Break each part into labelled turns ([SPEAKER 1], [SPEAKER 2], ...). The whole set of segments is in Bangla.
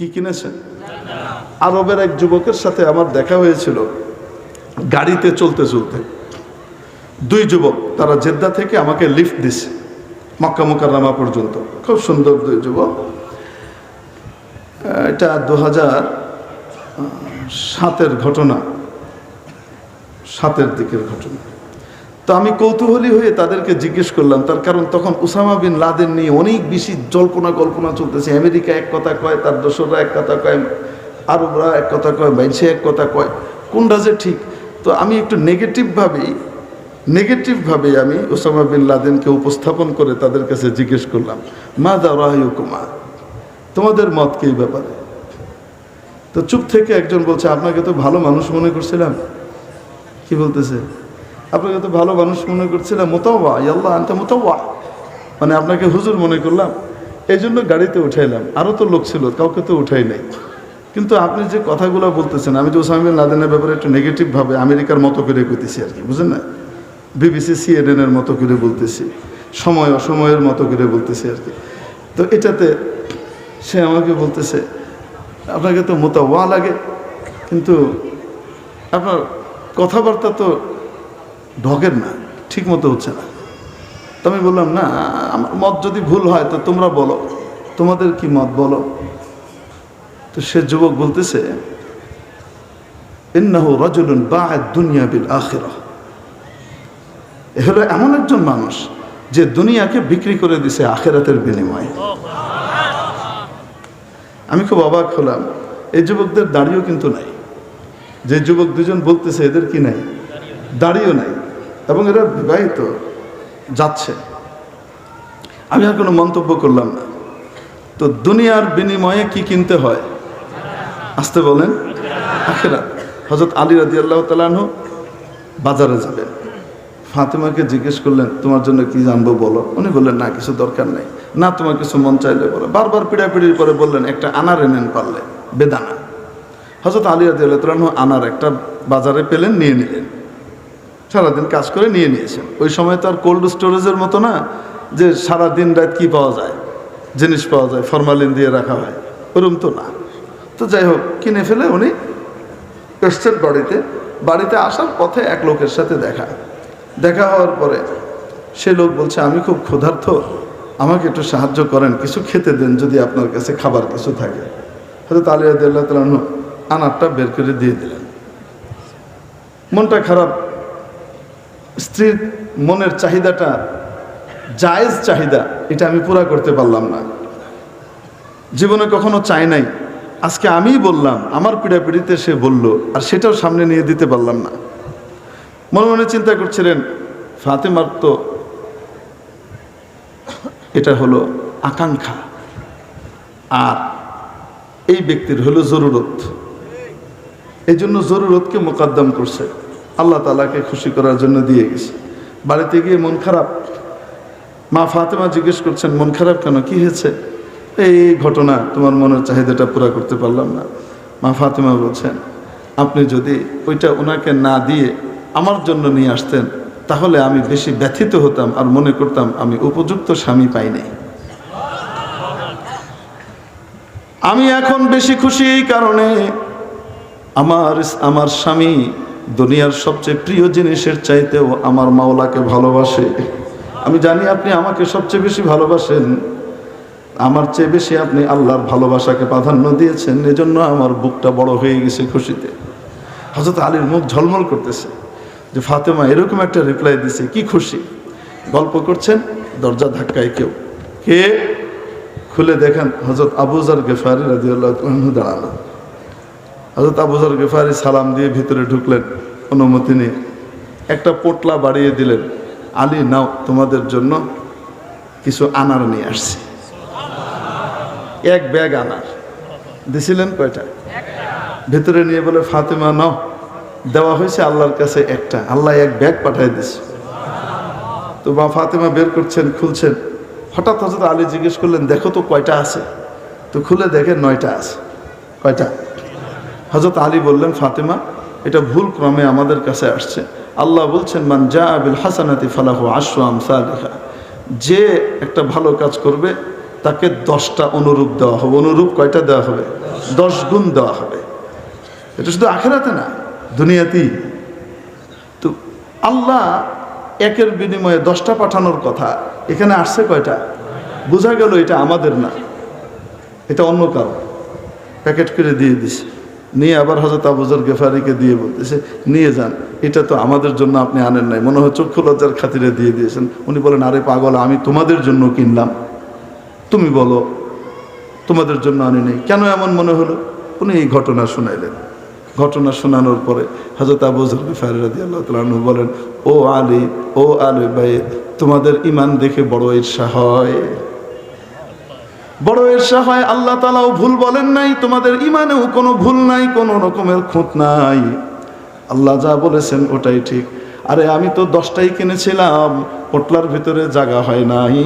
[SPEAKER 1] কি কিনেছেন আরবের এক যুবকের সাথে আমার দেখা হয়েছিল। গাড়িতে চলতে চলতে। দুই যুবক, তারা জেদ্দা থেকে আমাকে লিফট দিছে, মক্কা মুকাররামা পর্যন্ত। খুব সুন্দর দুই যুবক। এটা দু হাজার সাতের ঘটনা। সাতের দিকের ঘটনা। তো আমি কৌতূহলী হয়ে তাদেরকে জিজ্ঞেস করলাম, তার কারণ তখন উসামা বিন লাদেন নিয়ে অনেক বেশি জল্পনা কল্পনা চলতেছে। আমেরিকা এক কথা কয়, তার দোসররা এক কথা কয়, আরবরা এক কথা কয় বাইশে এক কথা কয়, কোনটা যে ঠিক? তো আমি একটু নেগেটিভভাবেই নেগেটিভভাবে আমি ওসামা বিন লাদেনকে উপস্থাপন করে তাদের কাছে জিজ্ঞেস করলাম মা দা রাহুকুমা তোমাদের মত কি ব্যাপারে? তো চুপ থেকে একজন বলছে, আপনাকে তো ভালো মানুষ মনে করছিলাম। কি বলতেছে? আপনাকে তো ভালো মানুষ মনে করছিলাম মোতাওয়া ইয়াল্লাহ আনতে মোতাবা মানে আপনাকে হুজুর মনে করলাম এই জন্য গাড়িতে উঠাইলাম। আরও তো লোক ছিল, কাউকে তো উঠাই নাই। কিন্তু আপনি যে কথাগুলো বলতেছেন, আমি যে ওসামা লাদেনের ব্যাপারে একটু নেগেটিভভাবে আমেরিকার মতো করে কইতেছি আর কি, বুঝেন না? বিবিসি, সিএনএনের মতো করে বলতেছি, সময় অসময়ের মতো করে বলতেছি আর কি। তো এটাতে সে আমাকে বলতেছে, আপনাকে তো মোতাওয়া লাগে, কিন্তু আপনার কথাবার্তা তো ঢকের না ঠিক মতো হচ্ছে না। তো আমি বললাম, না, আমার মত যদি ভুল হয়, তো তোমরা বলো। তোমাদের কি মত বলো? তো সে যুবক বলতেছে হলো এমন একজন মানুষ, যে দুনিয়াকে বিক্রি করে দিছে আখেরাতের বিনিময়ে। আমি খুব অবাক হলাম। এই যুবকদের দাড়িও কিন্তু নাই। যে যুবক দুজন বলতেছে, এদের কি নাই? দাড়িও নাই। এবং এরা বিবাহিত, যাচ্ছে। আমি আর কোনো মন্তব্য করলাম না। তো দুনিয়ার বিনিময়ে কি কিনতে হয়? আসতে বলেন আখেরা হজরত আলী রাজি আল্লাহ তালানহ বাজারে যাবেন ফাতেমাকে জিজ্ঞেস করলেন, তোমার জন্য কি জানব বলো? উনি বললেন, না, কিছু দরকার নেই। না, তোমার কিছু মন চাইলে বলো। বারবার পিড়াপিড়ির পরে বললেন, একটা আনার এনেন পারলে, বেদানা। হজরত আলী রাজি আল্লাহ তালানহ আনার একটা বাজারে পেলেন, নিয়ে নিলেন। সারাদিন কাজ করে নিয়ে নিয়েছেন। ওই সময় তো আর কোল্ড স্টোরেজের মতো না যে সারা দিন রাত কি পাওয়া যায়, জিনিস পাওয়া যায় ফরমালিন দিয়ে রাখা হয়, ওরম তো না। তো যাই হোক, কিনে ফেলে উনি এসছেন বাড়িতে। বাড়িতে আসার পথে এক লোকের সাথে দেখা। দেখা হওয়ার পরে সে লোক বলছে, আমি খুব ক্ষুধার্ত, আমাকে একটু সাহায্য করেন, কিছু খেতে দেন যদি আপনার কাছে খাবার কিছু থাকে। হয়তো তালিয়া দিল্লাহ তালন আনারটা বের করে দিয়ে দিলেন। মনটা খারাপ স্ত্রীর মনের চাহিদাটা, জায়েজ চাহিদা, এটা আমি পুরা করতে পারলাম না। জীবনে কখনো চাই নাই। আজকে আমিই বললাম, আমার পিড়াপিড়িতে সে বলল, আর সেটাও সামনে নিয়ে দিতে পারলাম না। মনে মনে চিন্তা করছিলেন, ফাতেমার তো এটা হলো আকাঙ্ক্ষা, আর এই ব্যক্তির হলো জরুরত। এই জন্য জরুরতকে মোকাদ্দম করছে। আল্লাহ তালাকে খুশি করার জন্য দিয়ে গেছে। বাড়িতে গিয়ে মন খারাপ। মা ফাতেমা জিজ্ঞেস করছেন, মন খারাপ কেন? কি হয়েছে? এই ঘটনা, তোমার মনের চাহিদাটা পুরা করতে পারলাম না। মা ফাতেমা বলছেন, আপনি যদি ওইটা ওনাকে না দিয়ে আমার জন্য নিয়ে আসতেন, তাহলে আমি বেশি ব্যথিত হতাম আর মনে করতাম আমি উপযুক্ত স্বামী পাই নাই। আমি এখন বেশি খুশি, এই কারণে আমার আমার স্বামী দুনিয়ার সবচেয়ে প্রিয় জিনিসের চাইতেও আমার মাওলাকে ভালোবাসে। আমি জানি আপনি আমাকে সবচেয়ে বেশি ভালোবাসেন। আমার চেয়ে বেশি আপনি আল্লাহর ভালোবাসাকে প্রাধান্য দিয়েছেন। এজন্য আমার বুকটা বড় হয়ে গেছে খুশিতে। হজরত আলীর মুখ ঝলমল করতেছে। যে ফাতেমা এরকম একটা রিপ্লাই দিছে, কি খুশি? গল্প করছেন? দরজা ধাক্কায় কেউ? কে? খুলে দেখেন হজরত আবুজার গেফারি রাজিউল্লাহ দাঁড়ানো হজরত আবুজার গেফারি সালাম দিয়ে ভিতরে ঢুকলেন, অনুমতি নিয়ে। একটা পোটলা বাড়িয়ে দিলেন, আলী, নাও, তোমাদের জন্য কিছু আনার নিয়ে আসছি। এক ব্যাগ আনার। দিছিলেন কয়টা? ভিতরে নিয়ে বলে, ফাতেমা, নাও, দেওয়া হয়েছে আল্লাহর কাছে একটা। আল্লাহ এক ব্যাগ পাঠিয়ে দিছে। তো মা ফাতেমা বের করছেন, খুলছেন। হঠাৎ হঠাৎ আলী জিজ্ঞেস করলেন, দেখো তো কয়টা আছে? তো খুলে দেখে নয়টা আছে। কয়টা? হজরত আলী বললেন, ফাতেমা, এটা ভুল ক্রমে আমাদের কাছে আসছে। আল্লাহ বলছেন, মান জা আবিল হাসানাতি ফালাহু আশু আমসালিহা। যে একটা ভালো কাজ করবে, তাকে দশটা অনুরূপ দেওয়া হবে। অনুরূপ কয়টা দেওয়া হবে? দশ গুণ দেওয়া হবে। এটা শুধু আখেরাতে না, দুনিয়াতেই। তো আল্লাহ একের বিনিময়ে দশটা পাঠানোর কথা, এখানে আসছে কয়টা? বোঝা গেল এটা আমাদের না, এটা অন্য কারও। প্যাকেট করে দিয়ে দিছে। নিয়ে আবার হজরত আবুজর গেফারিকে দিয়ে বলতেছে, নিয়ে যান, এটা তো আমাদের জন্য আপনি আনেন নাই। মনে হয় চক্ষু লজ্জার খাতিরে দিয়ে দিয়েছেন। উনি বলেন, আরে পাগল, আমি তোমাদের জন্য কিনলাম। তুমি বলো, তোমাদের জন্য আনি নেই। কেন এমন মনে হলো? উনি এই ঘটনা শুনাইলেন। ঘটনা শোনানোর পরে হজরত আবু জরফার রাজি আল্লাহ তালু বলেন, ও আলী ও আলী ভাই তোমাদের ইমান দেখে বড় ঈর্ষা হয়। বড় ঈর্ষা হয়, আল্লাহ তালাও ভুল বলেন নাই, তোমাদের ইমানেও কোনো ভুল নাই, কোনো রকমের খুঁত নাই। আল্লাহ যা বলেছেন ওটাই ঠিক। আরে আমি তো দশটাই কিনেছিলাম, পোটলার ভিতরে জায়গা হয় নাই।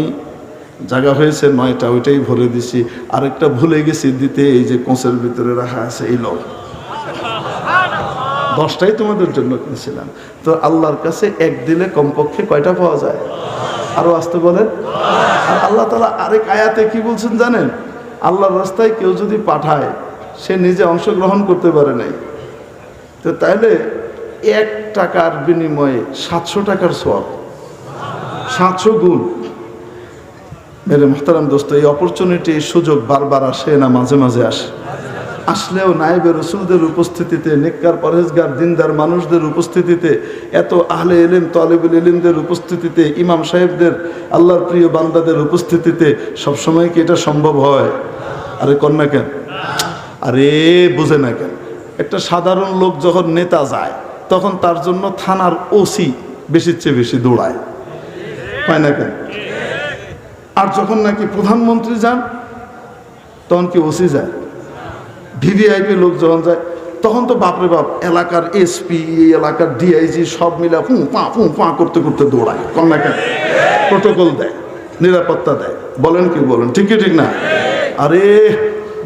[SPEAKER 1] জায়গা হয়েছে নয়টা, ওইটাই ভরে দিছি। আরেকটা ভুলে গেছি দিতে, এই যে কোঁচের ভিতরে রাখা আছে, এই লোক দশটাই তোমাদের জন্য কিনেছিলাম। তো আল্লাহর কাছে এক দিলে কমপক্ষে কয়টা পাওয়া যায়? আরও আসতে বলেন। আর আল্লাহ তালা আরেক আয়াতে কি বলছেন জানেন? আল্লাহর রাস্তায় কেউ যদি পাঠায়, সে নিজে অংশগ্রহণ করতে পারে নাই। তো তাইলে এক টাকার বিনিময়ে সাতশো টাকার সব সাতশো গুণ। মেরে মোহতারাম দোস্ত, এই অপরচুনিটি এই সুযোগ বারবার আসে না, মাঝে মাঝে আসে। আসলেও নাইবে রসুলদের উপস্থিতিতে, নেককার পরহেজগার, দিনদার মানুষদের উপস্থিতিতে, এত আহলে এলিম তলেবুল এলিমদের উপস্থিতিতে, ইমাম সাহেবদের, আল্লাহর প্রিয় বান্দাদের উপস্থিতিতে সবসময় কি এটা সম্ভব হয়? আরে কন্যা কেন? আরে বুঝে না কেন? একটা সাধারণ লোক যখন নেতা যায়, তখন তার জন্য থানার ওসি বেশির চেয়ে বেশি দৌড়ায়। হয় না কেন? আর যখন নাকি প্রধানমন্ত্রী যান, তখন কি ওসি যায়? ভিভিআইপি লোক যখন যায়, তখন তো বাপরে বাপ, এলাকার এসপি, এই এলাকার ডিআইজি সব মিলে ফুঁ পা ফুঁ পা করতে করতে দৌড়ায়। কন্যা কেন? প্রোটোকল দেয়, নিরাপত্তা দেয়। বলেন কি বলেন, ঠিক কি ঠিক না? আরে,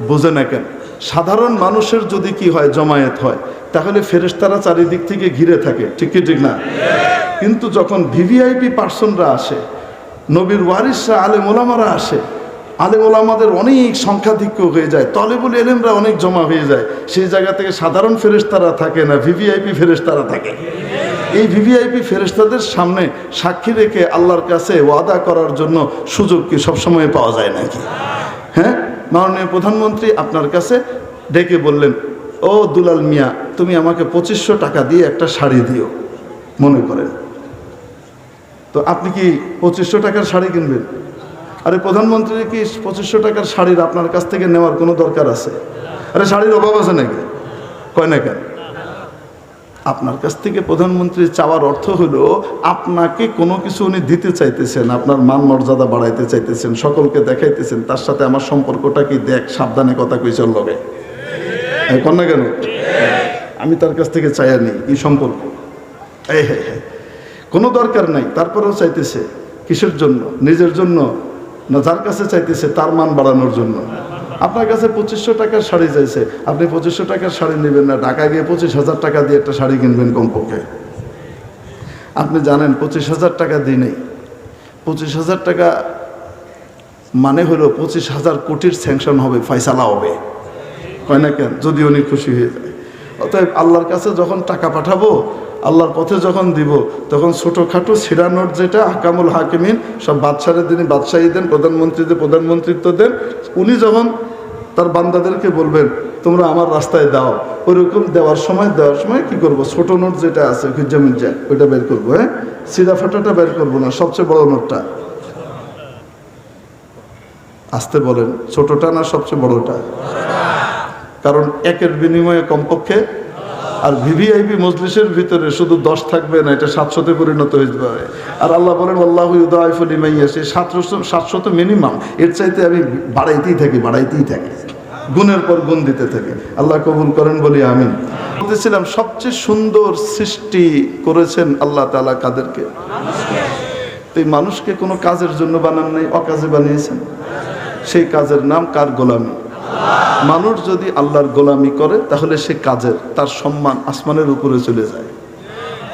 [SPEAKER 1] বোঝে না কেন? সাধারণ মানুষের যদি কি হয়, জমায়েত হয়, তাহলে ফেরেশতারা চারিদিক থেকে ঘিরে থাকে, ঠিক কি ঠিক না? কিন্তু যখন ভিভিআইপি পার্সনরা আসে, নবীর ওয়ারিসরা আলে ওলামারা আসে আলেম ওলামাদের অনেক সংখ্যাধিক্য হয়ে যায়। তলেবুল এলেমরা অনেক জমা হয়ে যায়। সেই জায়গা থেকে সাধারণ ফেরেশতারা থাকে না, ভিভিআইপি ফেরেস্তারা থাকে। এই ভিভিআইপি ফেরেশতাদের সামনে সাক্ষী রেখে আল্লাহর কাছে ওয়াদা করার জন্য সুযোগ কি সবসময় পাওয়া যায় নাকি? হ্যাঁ? মাননীয় প্রধানমন্ত্রী আপনার কাছে ডেকে বললেন, ও দুলাল মিয়া, তুমি আমাকে পঁচিশশো টাকা দিয়ে একটা শাড়ি দিও। মনে করেন। তো আপনি কি পঁচিশশো টাকার শাড়ি কিনবেন? আরে প্রধানমন্ত্রী কি পঁচিশশো টাকার শাড়ির আপনার কাছ থেকে নেওয়ার কোনো দরকার আছে? আরে শাড়ির অভাব আছে নাকি? কয় না কেন? আপনার কাছ থেকে প্রধানমন্ত্রী চাওয়ার অর্থ হলো, আপনাকে কোনো কিছু উনি দিতে চাইতেছেন, আপনার মান মর্যাদা বাড়াইতে চাইতেছেন, সকলকে দেখাইতেছেন, তার সাথে আমার সম্পর্কটা কি দেখ, সাবধানে কথা কই চল লগে। কন না কেন? আমি তার কাছ থেকে চাইয়া নেই কি সম্পর্ক। এই হ্যাঁ হ্যাঁ কোনো দরকার নাই, তারপরেও চাইতেছে, কিসের জন্য? নিজের জন্য না যার কাছে চাইতেছে তার মান বাড়ানোর জন্য। আপনার কাছে পঁচিশশো টাকার শাড়ি চাইছে, আপনি পঁচিশশো টাকার শাড়ি নেবেন না, ঢাকায় গিয়ে পঁচিশ হাজার টাকা দিয়ে একটা শাড়ি কিনবেন কমপক্ষে। আপনি জানেন, পঁচিশ হাজার টাকা দিই নেই। পঁচিশ হাজার টাকা মানে হলো পঁচিশ হাজার কোটির স্যাংশন হবে ফয়সালা হবে। হয় না কেন? যদি উনি খুশি হয়ে যায়। অতএব আল্লাহর কাছে যখন টাকা পাঠাবো আল্লাহর পথে যখন দিব, তখন ছোটোখাটো ছিড়া নোট যেটা হাকামুল হাকিমিন, সব বাদশাহের দিনে বাদশাহী দেন প্রধানমন্ত্রীদের প্রধানমন্ত্রিত্ব দেন, উনি যখন তার বান্দাদেরকে বলবেন, তোমরা আমার রাস্তায় দাও। ওইরকম দেওয়ার সময় দেওয়ার সময় কি করব? ছোট নোট যেটা আছে খুঁজা মুজা ওইটা বের করব হ্যাঁ? সিধা ফাটাটা বের করব না, সবচেয়ে বড় নোটটা। আসতে বলেন, ছোটটা না সবচেয়ে বড়টা? কারণ একের বিনিময়ে কমপক্ষে আর ভিভিআইপি মজলিসের ভিতরে শুধু দশ থাকবে না, এটা সাতশোতে পরিণত হয়ে যাবে। আর আল্লাহ বলেন, আল্লাহ ইউদাইফুল ইমাইয়া সে সাতশো, সাতশত মিনিমাম এর চাইতে আমি বাড়াইতেই থাকি বাড়াইতেই থাকি। গুণের পর গুণ দিতে থাকি। আল্লাহ কবুল করেন বলি আমি বলতেছিলাম, সবচেয়ে সুন্দর সৃষ্টি করেছেন আল্লাহ তালা কাদেরকে? তো এই মানুষকে কোনো কাজের জন্য বানান নাই, অকাজে বানিয়েছেন? সেই কাজের নাম কার গোলামী? মানুষ যদি আল্লাহর গোলামি করে, তাহলে সে কাজের, তার সম্মান আসমানের উপরে চলে যায়।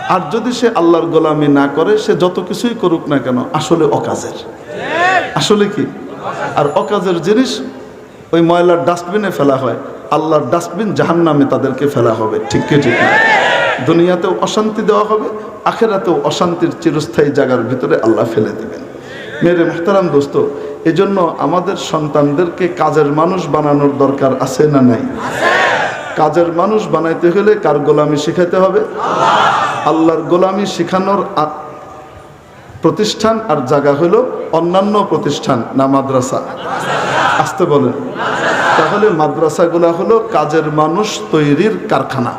[SPEAKER 1] আর যদি সে আল্লাহর গোলামি না করে, সে যত কিছুই করুক না কেন, আসলে অকাজের। আসলে কি? আর অকাজের জিনিস, ওই ময়লার ডাস্টবিনে ফেলা হয়। আল্লাহর ডাস্টবিন জাহান নামে তাদেরকে ফেলা হবে। ঠিক কি, ঠিক না? দুনিয়াতেও অশান্তি দেওয়া হবে, আখেরাতেও অশান্তির চিরস্থায়ী জায়গার ভিতরে আল্লাহ ফেলে দিবেন। মেরে মেহতারাম দোস্ত এজন্য আমাদের সন্তানদেরকে কাজের মানুষ বানানোর দরকার আছে না নাই? কাজের মানুষ বানাইতে হলে কার গোলামি শিখাইতে হবে? আল্লাহর গোলামি শিখানোর প্রতিষ্ঠান আর জায়গা হলো অন্যান্য প্রতিষ্ঠান, না মাদ্রাসা। আসতে বলেন। তাহলে মাদ্রাসাগুলা হলো কাজের মানুষ তৈরির কারখানা।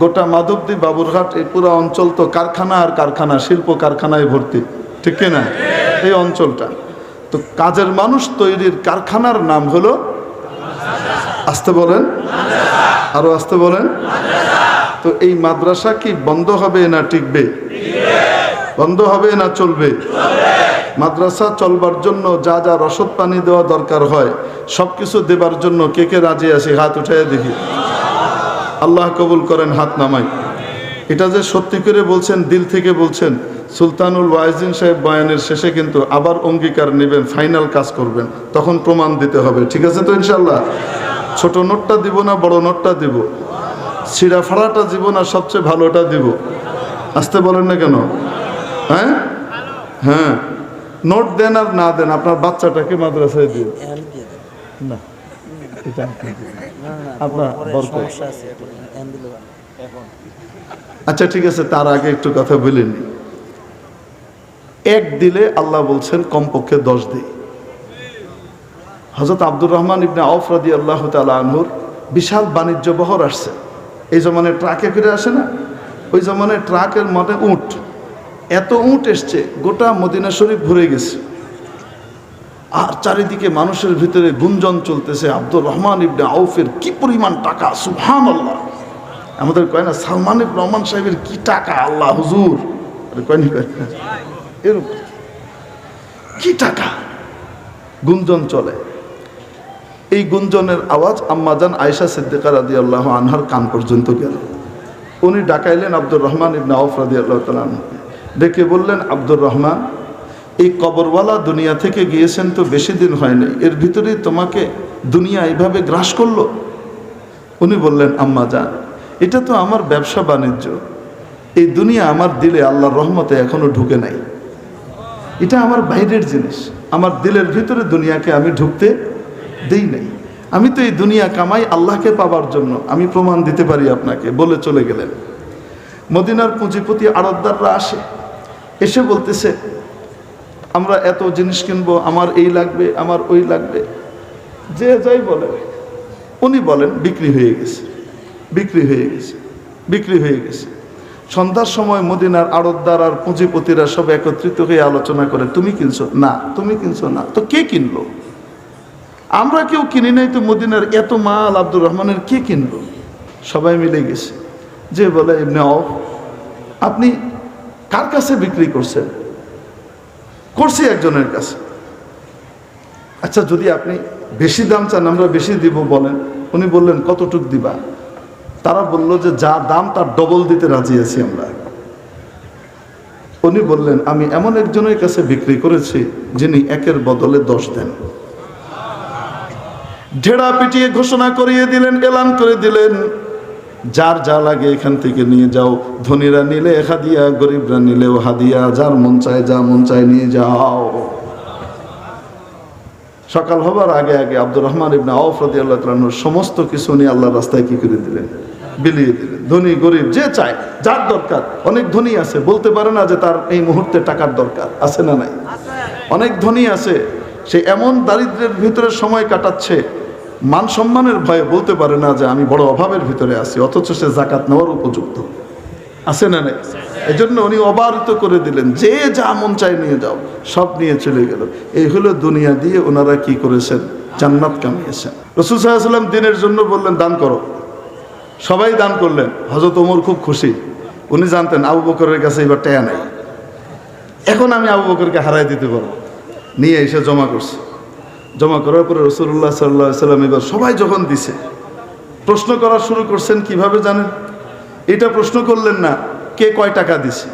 [SPEAKER 1] গোটা মাধবদী বাবুরঘাট এই পুরো অঞ্চল তো কারখানা আর কারখানা, শিল্প কারখানায় ভর্তি। ঠিক কি না এই অঞ্চলটা। তো কাজের মানুষ তৈরির কারখানার নাম হলো আসতে বলেন। আরও আসতে বলেন। তো এই মাদ্রাসা কি বন্ধ হবে না টিকবে? বন্ধ হবে না চলবে? মাদ্রাসা চলবার জন্য যা যা রসদ পানি দেওয়া দরকার হয় সব কিছু দেবার জন্য কে কে রাজি আছে? হাত উঠাই দেখি। আল্লাহ কবুল করেন, হাত নামাই এটা যে সত্যি করে বলছেন দিল থেকে বলছেন সুলতানুল ওয়াইজিন সাহেব বয়ানের শেষে কিন্তু আবার অঙ্গীকার নেবেন ফাইনাল কাজ করবেন। তখন প্রমাণ দিতে হবে ঠিক আছে তো ইনশাল্লাহ ছোট নোটটা দিব না বড় নোটটা দিব? সিরা ফাড়াটা দিব না সবচেয়ে ভালোটা দিব? আসতে বলেন না কেন? হ্যাঁ? হ্যাঁ। নোট দেন আর না দেন আপনার বাচ্চাটাকে মাদ্রাসায় দিন।
[SPEAKER 2] দিয়ে
[SPEAKER 1] না এটা আপনার বরকত।
[SPEAKER 2] এখন?
[SPEAKER 1] আচ্ছা ঠিক আছে, তার আগে একটু কথা বলে বলিনি এক দিলে আল্লাহ বলছেন, কমপক্ষে দশ দিই হজরত আব্দুর রহমান ইবনে আউফ রাদি আল্লাহ তালা আনহুর বিশাল বাণিজ্য বহর আসছে। এই জমানে ট্রাকে ফিরে আসে না? ওই জমানে ট্রাকের মনে উঁট। এত উঁট এসছে, গোটা মদিনা শরীফ ভরে গেছে। আর চারিদিকে মানুষের ভিতরে গুঞ্জন চলতেছে, আব্দুর রহমান ইবনে আউফের কি পরিমাণ টাকা সুহান আল্লাহ আমাদের কয় না সালমান রহমান সাহেবের কি টাকা? আল্লাহ, হুজুর? এরকম কি টাকা? গুঞ্জন চলে। এই গুঞ্জনের আওয়াজ আম্মাজান আয়েশা সিদ্দিকা রাদি আল্লাহ আনহার কান পর্যন্ত গেল। উনি ডাকাইলেন আব্দুর রহমান ইবনে আউফ রাদি আল্লাহ তালান ডেকে বললেন, আব্দুর রহমান, এই কবরওয়ালা দুনিয়া থেকে গিয়েছেন তো বেশি দিন হয়নি এর ভিতরেই তোমাকে দুনিয়া এইভাবে গ্রাস করল? উনি বললেন, আম্মা যান এটা তো আমার ব্যবসা বাণিজ্য। এই দুনিয়া আমার দিলে আল্লাহর রহমতে এখনও ঢুকে নাই। এটা আমার বাইরের জিনিস। আমার দিলের ভিতরে দুনিয়াকে আমি ঢুকতে দেই নাই। আমি তো এই দুনিয়া কামাই আল্লাহকে পাবার জন্য। আমি প্রমাণ দিতে পারি আপনাকে, বলে চলে গেলেন। মদিনার পুঁজিপতি আড়তদাররা আসে। এসে বলতেছে, আমরা এত জিনিস কিনবো, আমার এই লাগবে, আমার ওই লাগবে। যে যাই বলে, উনি বলেন, বিক্রি হয়ে গেছে। বিক্রি হয়ে গেছে, বিক্রি হয়ে গেছে। সন্ধ্যার সময় মদিনার আড়তদার আর পুঁজিপতিরা সব একত্রিত হয়ে আলোচনা করে, তুমি কিনছো? না, তুমি কিনছো না। তো কে কিনলো? আমরা কেউ কিনি নাই তো মদিনার এত মাল, আব্দুর রহমানের কে কিনলো? সবাই মিলে গেছে। যে বলে এমনি অফ আপনি কার কাছে বিক্রি করছেন? করছি একজনের কাছে। আচ্ছা যদি আপনি বেশি দাম চান, আমরা বেশি দিব, বলেন। উনি বললেন, কতটুক দিবা? তারা বলল যে যা দাম, তার ডবল দিতে রাজি আছি আমরা। উনি বললেন, আমি এমন একজনের কাছে বিক্রি করেছি, যিনি একের বদলে দশ দেন। ঢেড়া পিটিয়ে ঘোষণা করিয়ে দিলেন, এলান করে দিলেন, যার যা লাগে এখান থেকে নিয়ে যাও। ধনীরা নিলে হাদিয়া, গরিবরা নিলেও হাদিয়া। যার মন চায় যা মন চায় নিয়ে যাও। সকাল হবার আগে আগে আব্দুর রহমান ইবনে আউফ রাদিয়াল্লাহু তাআলার সমস্ত কিছু নিয়ে আল্লাহর রাস্তায় কি করে দিলেন? বিলিয়ে দিলেন ধনী, গরিব, যে চায়, যার দরকার। অনেক ধনী আছে, বলতে পারে না যে তার এই মুহূর্তে টাকার দরকার, আছে না নাই? অনেক ধনী আছে, সে এমন দারিদ্রের ভিতরে সময় কাটাচ্ছে, মান সম্মানের ভয়ে বলতে পারে না যে আমি বড় অভাবের ভিতরে আছি, অথচ সে জাকাত নেওয়ার উপযুক্ত। আছে না নাই? এই জন্য উনি অবারিত করে দিলেন, যে যা মন চাই নিয়ে যাও, সব নিয়ে চলে গেল। এই হলো দুনিয়া দিয়ে ওনারা কি করেছেন? জান্নাত কামিয়েছেন। রসুল সাল্লাম দিনের জন্য বললেন, দান করো। সবাই দান করলেন। হজরত ওমর খুব খুশি। উনি জানতেন আবু বকরের কাছে এবার টেয়া নাই। এখন আমি আবু বকরকে হারাই দিতে পারব। নিয়ে এসে জমা করছি। জমা করার পরে রসুল্লাহ সাল্লাহ সাল্লাম এবার সবাই যখন দিছে, প্রশ্ন করা শুরু করছেন কীভাবে জানেন? এটা প্রশ্ন করলেন না, কে কয় টাকা দিছে?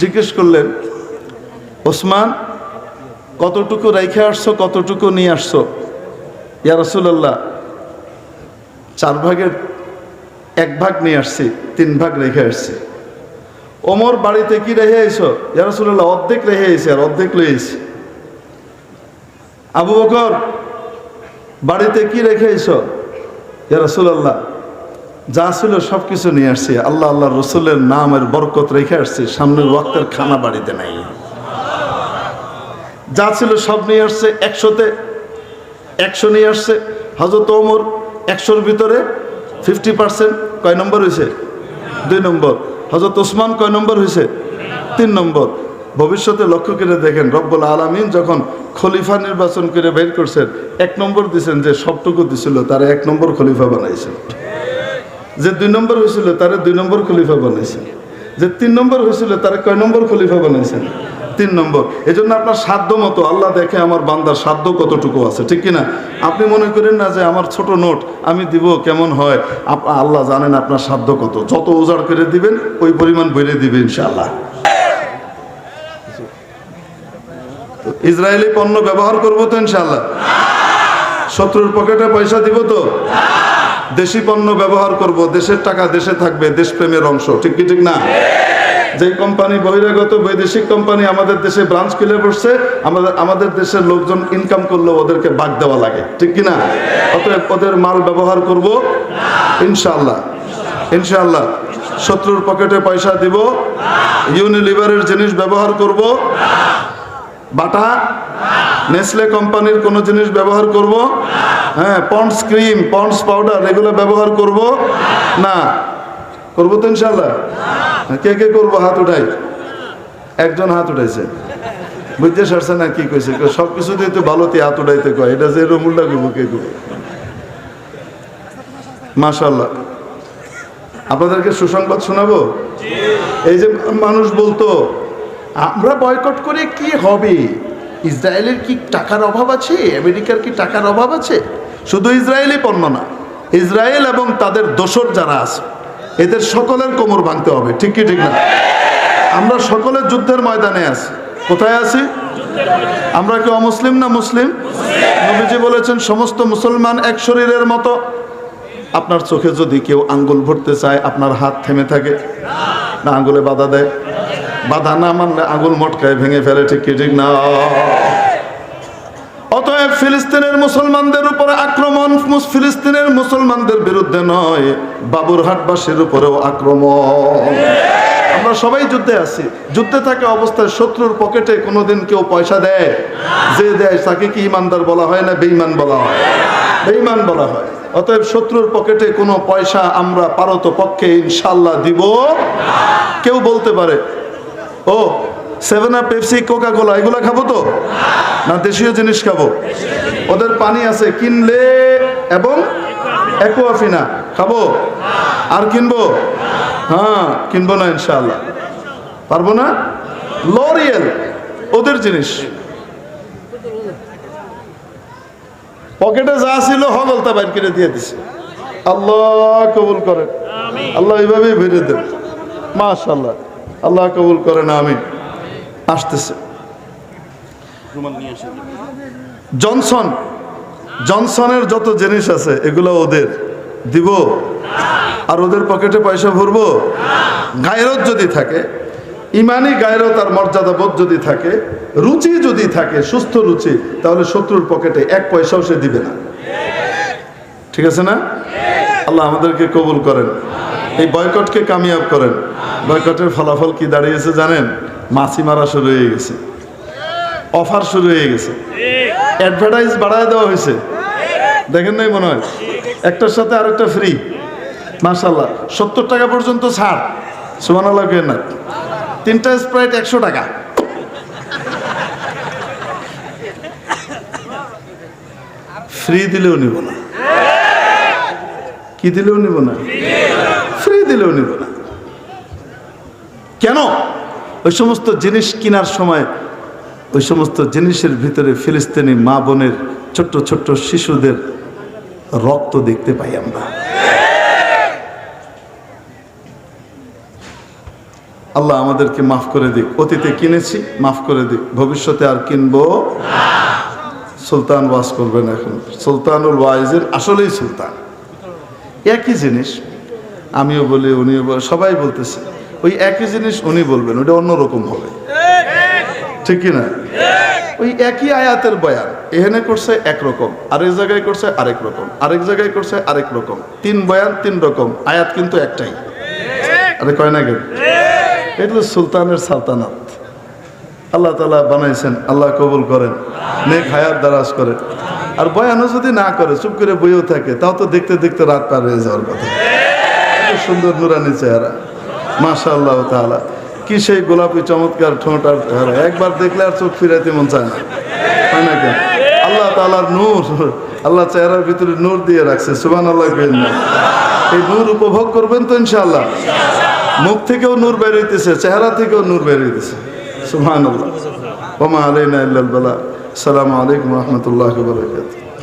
[SPEAKER 1] জিজ্ঞেস করলেন, ওসমান, কতটুকু রেখে আসছো, কতটুকু নিয়ে আসছো? ইয়া রসুল্লাহ চার ভাগের এক ভাগ নিয়ে আসছি, তিন ভাগ রেখে আসছি। ওমর, বাড়িতে কি রেখে আইসো ইয়ারসুল্লাহ অর্ধেক রেখে আইসি আর অর্ধেক আইসি আবু বকর, বাড়িতে কি রেখে আইসো ইয়ারসুল্লাহ যা ছিল সব কিছু নিয়ে আসছি। আল্লাহ আল্লাহ রসুলের নামের বরকত রেখে আসছি, সামনের রক্তের খানা বাড়িতে নাই। যা ছিল সব নিয়ে আসছে একশোতে, একশো নিয়ে আসছে। হজরত ওমর, একশোর ভিতরে ফিফটি পার্সেন্ট কয় নম্বর হয়েছে দুই নম্বর। হজরত ওসমান কয় নম্বর হয়েছে তিন নম্বর। ভবিষ্যতে লক্ষ্য করে দেখেন, রব্বুল আলমিন যখন খলিফা নির্বাচন করে বের করছেন, এক নম্বর দিছেন যে সবটুকু দিছিল, তারা এক নম্বর খলিফা বানাইছেন যে দুই নম্বর হয়েছিল তারা দুই নম্বর খলিফা বানাইছেন যে তিন নম্বর হয়েছিল তারা কয় নম্বর খলিফা বানাইছেন তিন নম্বর এই জন্য আপনার সাধ্য মতো, আল্লাহ দেখে আমার বান্দার সাধ্য কতটুকু আছে, ঠিক কিনা? আপনি মনে করেন না যে আমার ছোট নোট আমি দিব কেমন হয়? আল্লাহ জানেন আপনার সাধ্য কত। যত উজাড় করে দিবেন, ওই পরিমাণ বেড়ে দিবে ইনশাআল্লাহ। তো ইসরায়েলি পণ্য ব্যবহার করব তো ইনশাআল্লাহ? শত্রুর পকেটে পয়সা দিব তো? দেশি পণ্য ব্যবহার করব, দেশের টাকা দেশে থাকবে, দেশপ্রেমের অংশ, ঠিক কি, ঠিক না? যে কোম্পানি বহিরাগত বৈদেশিক কোম্পানি আমাদের দেশে ব্রাঞ্চ খুলে বসছে, আমাদের আমাদের দেশের লোকজন ইনকাম করলে ওদেরকে বাদ দেওয়া লাগে। ঠিক কি না অতএব ওদের মাল ব্যবহার করব। ইনশাল্লাহ ইনশাআল্লাহ। শত্রুর পকেটে পয়সা দিব। ইউনিলিভারের জিনিস ব্যবহার করব। বাটা? নেসলে কোম্পানির কোনো জিনিস ব্যবহার করব। হ্যাঁ পন্ডস ক্রিম পন্ডস পাউডার এগুলো ব্যবহার করব। না করব তো ইনশাল্লাহ কে কে করব? হাত উঠাই। একজন হাত উঠাইছে। বুঝতে সারছে না কি কইছে? সব কিছুতেই তো ভালোতে হাত উঠাইতে কয়। এটা যে রমুল্লা করব কে করব মাশাল্লাহ আপনাদেরকে সুসংবাদ শোনাবো? এই যে মানুষ বলতো আমরা বয়কট করে কি হবে? ইসরায়েলের কি টাকার অভাব আছে? আমেরিকার কি টাকার অভাব আছে? শুধু ইসরায়েলি পণ্য না ইসরায়েল এবং তাদের দোসর যারা আছে এদের সকলের কোমর ভাঙতে হবে, ঠিক কি, ঠিক না? আমরা সকলের যুদ্ধের ময়দানে আছি। কোথায় আছি? আমরা কি অমুসলিম না মুসলিম? নবীজি বলেছেন, সমস্ত মুসলমান এক শরীরের মতো। আপনার চোখে যদি কেউ আঙ্গুল ভরতে চায়, আপনার হাত থেমে থাকে, না আঙ্গুলে বাধা দেয়। বাধা না মানলে আঙ্গুল মটকায় ভেঙে ফেলে, ঠিক কি, ঠিক না? অতএব ফিলিস্তিনের মুসলমানদের উপরে আক্রমণ ফিলিস্তিনের মুসলমানদের বিরুদ্ধে নয়, বাবুরহাটবাসীর উপরেও আক্রমণ। আমরা সবাই যুদ্ধে আছি। যুদ্ধে থাকা অবস্থায় শত্রুর পকেটে কোনোদিন কেউ পয়সা দেয়? যে দেয়, তাকে কি ইমানদার বলা হয় না বেঈমান বলা হয়? বেঈমান বলা হয়। অতএব শত্রুর পকেটে কোনো পয়সা আমরা পারত পক্ষে ইনশাল্লাহ দিব কেউ বলতে পারে, ও Seven Up Pepsi Coca Cola এগুলো খাব তো? না, দেশীয় জিনিস খাব? ওদের পানি আছে, কিনলে এবং অ্যাকোয়াফিনা খাব? আর কিনবো? হ্যাঁ কিনবো না ইনশাআল্লাহ। পারব না? লরিয়েল ওদের জিনিস। পকেটে যা ছিল হগলতা বাইর করে দিয়ে দিছে। আল্লাহ কবুল করেন। আল্লাহ এইভাবেই ভেরে দেন। মাশাল্লাহ আল্লাহ কবুল করেন আমি আসতেছে। জনসন, জনসনের যত জিনিস আছে, এগুলো ওদের। দিব? আর ওদের পকেটে পয়সা ভরবো? গায়রত যদি থাকে ইমানি গায়রত আর মর্যাদাবোধ যদি থাকে, রুচি যদি থাকে, সুস্থ রুচি, তাহলে শত্রুর পকেটে এক পয়সাও সে দিবে না। ঠিক আছে না? আল্লাহ আমাদেরকে কবুল করেন। এই বয়কটকে কামিয়াব করেন। বয়কটের ফলাফল কি দাঁড়িয়েছে জানেন? মাছি মারা শুরু হয়ে গেছে। অফার শুরু হয়ে গেছে। অ্যাডভার্টাইজ বাড়ায় দেওয়া হয়েছে। দেখেন নাই মনে হয়? একটার সাথে আরেকটা ফ্রি মার্শাল্লাহ সত্তর টাকা পর্যন্ত ছাড়। সুমান আল্লাহ না? তিনটা স্প্রাইট একশো টাকা। ফ্রি দিলেও নিব না। কি দিলেও নিব না? ফ্রি দিলেও নিব না। কেন? ওই সমস্ত জিনিস কেনার সময় ওই সমস্ত জিনিসের ভিতরে ফিলিস্তিনি মা বোনের ছোট্ট ছোট্ট শিশুদের রক্ত দেখতে পাই আমরা। আল্লাহ আমাদেরকে মাফ করে দিক। অতীতে কিনেছি, মাফ করে দিক। ভবিষ্যতে আর কিনবো সুলতান ওয়াজ করবেন এখন। সুলতানুল ওয়াইজের আসলেই সুলতান। একই জিনিস, আমিও বলি, উনিও বলে, সবাই বলতেছে। ওই একই জিনিস উনি বলবেন, ওটা অন্যরকম হবে। ঠিক কি না ওই একই আয়াতের বয়ান, এখানে করছে একরকম আরেক জায়গায় করছে আরেক রকম, আরেক জায়গায় করছে আরেক রকম। তিন বয়ান, তিন রকম, আয়াত কিন্তু একটাই। আরে কয় না কেন এটা সুলতানের সালতানাত। আল্লাহ তালা বানাইছেন, আল্লাহ কবুল করেন, নেক হায়াত দারাজ করেন। আর বয়ানও যদি না করে, চুপ করে বইও থাকে, তাও তো দেখতে দেখতে রাত পার হয়ে যাওয়ার কথা সুন্দর নুরানি চেহারা। মাশা আল্লাহ কি সেই গোলাপি চমৎকার ঠোঁট আর একবার দেখলে আর চোখ ফিরাইতে মন চায় না। হয় না কেন? আল্লাহ তাআলার নূর, আল্লাহ চেহারার ভিতরে নূর দিয়ে রাখছে। সুবান আল্লাহ না? এই নূর উপভোগ করবেন তো ইনশাআল্লাহ। মুখ থেকেও নূর বের হইতেছে, চেহারা থেকেও নূর বের হইতেছে। সুবহানাল্লাহ। ওমা আলাইনা ইল্লাল বালা। আসসালামু আলাইকুম রহমতুল্লাহ বারাকাতুহু।